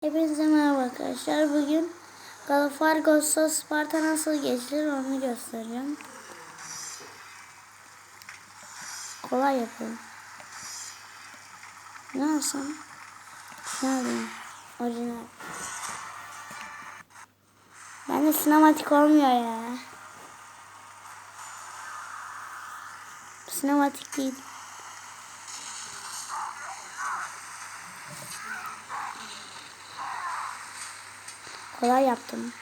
Hepinize merhaba arkadaşlar. Bugün Galafargos'ta Sparta nasıl geçilir onu göstereceğim. Kolay yapıyorum. Ne alsam? Ne alayım? Orijinal. Bende sinematik olmuyor ya. Sinematik değil. Kolay yaptım.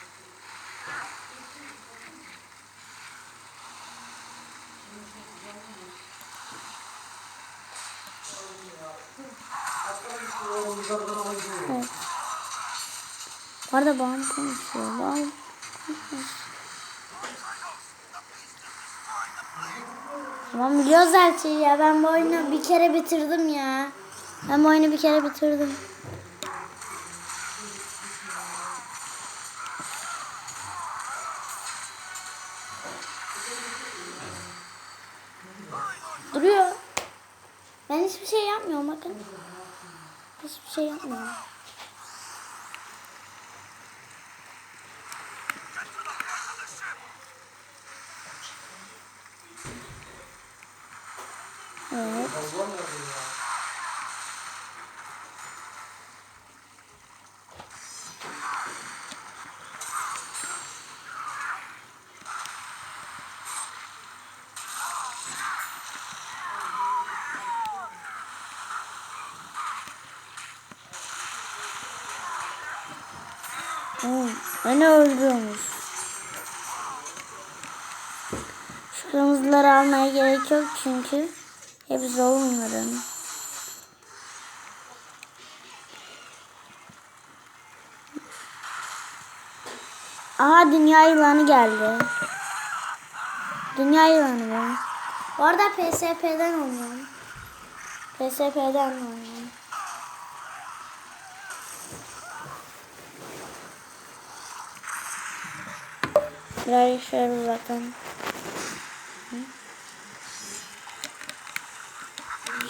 Evet. Bu arada babam konuşuyor. Babam konuşuyor. Tamam biliyoruz her şeyi ya. Ben bu oyunu bir kere bitirdim ya. Ben bu oyunu bir kere bitirdim. Duruyor. Ben hiçbir şey yapmıyorum bakın. Hiçbir şey yapmıyorum. Evet. Hmm, beni. Şu kırmızıları almaya gerek yok çünkü hepsi onların. Aha dünya yılanı geldi. Dünya yılanı bu. Bu arada PSP'den oynuyorum. PSP'den oynuyorum. Biraz şöyle bakın. Hı?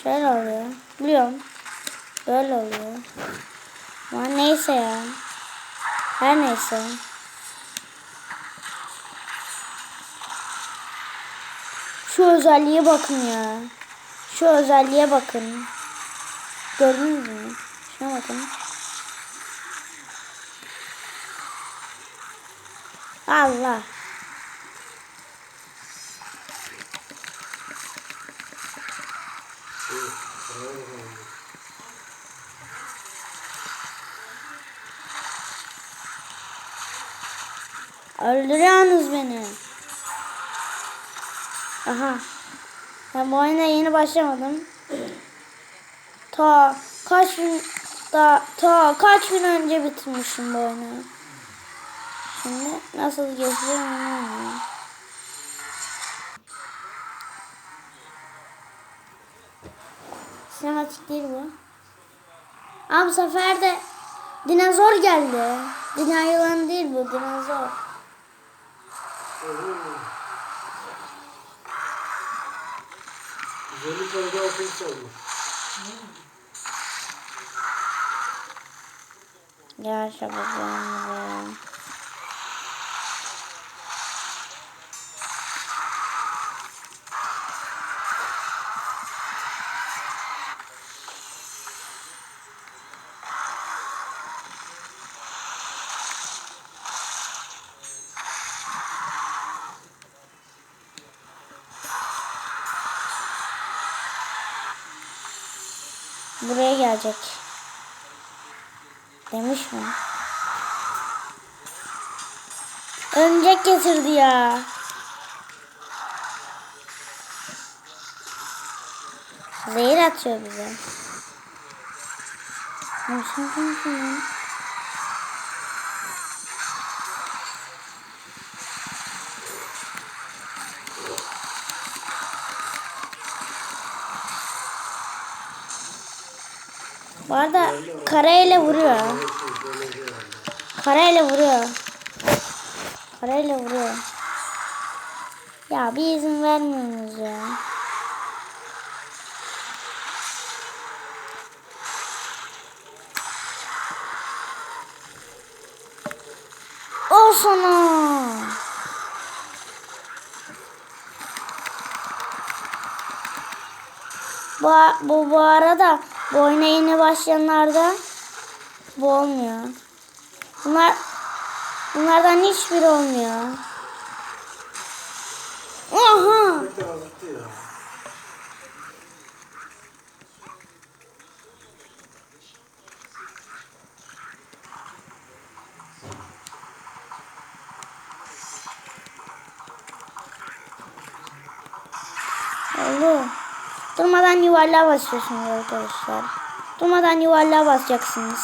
Şöyle oluyor. Biliyorum. Böyle oluyor. Ama neyse ya. Her neyse. Şu özelliğe bakın ya. Şu özelliğe bakın. Gördünüz mü? Şuna bakın. Allah. Öldürüyorsunuz beni. Aha. Ben bu oyuna yeni başlamadım. Ta kaç gün da ta kaç gün önce bitirmişim bu oyunu. Şimdi nasıl geçeceğim onu. Sinematik değil bu. Aa bu sefer de dinozor geldi. Dünya yılanı değil bu dinozor. Güzellik arada ofis oldu. Gel çabuk Buraya gelecek. Demiş mi? Örümcek getirdi ya. Zehir atıyor bize. Nasıl konuşuyor? Bu arada kareyle vuruyor. Kareyle vuruyor. Kareyle vuruyor. Ya bir izin vermiyorsunuz ya. sana. Bu, bu, bu arada bu oyuna yeni başlayanlarda bu olmuyor. Bunlar bunlardan hiçbiri olmuyor. Aha! Bir Durmadan yuvarlığa basıyorsunuz arkadaşlar. Durmadan yuvarlığa basacaksınız.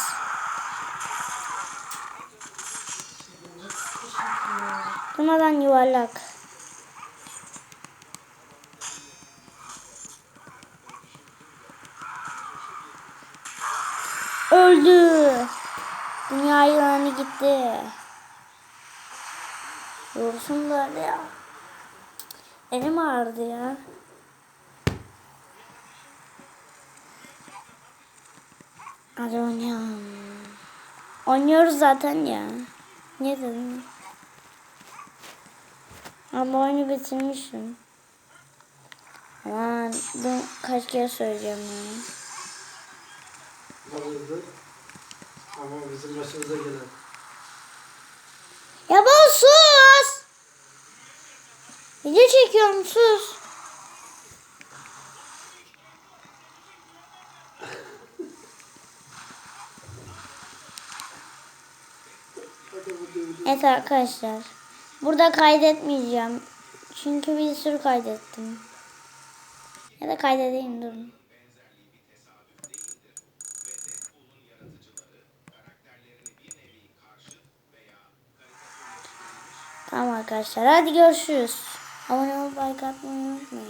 Durmadan yuvarlak. Öldü. Dünya yılanı gitti. Yorsun böyle ya. Elim ağrıdı ya. Hadi oynayalım. Oynuyoruz zaten ya. Ne dedim? Ama oyunu bitirmişim. Aman bunu kaç kere söyleyeceğim ya. Ama bizim başımıza gelen. Ya baba sus! Video çekiyorum sus. Hadi bu devlet. Evet arkadaşlar. Burada kaydetmeyeceğim. Çünkü bir sürü kaydettim. Ya da kaydedeyim durun. Tamam arkadaşlar hadi görüşürüz. Abone olup like atmayı unutmayın.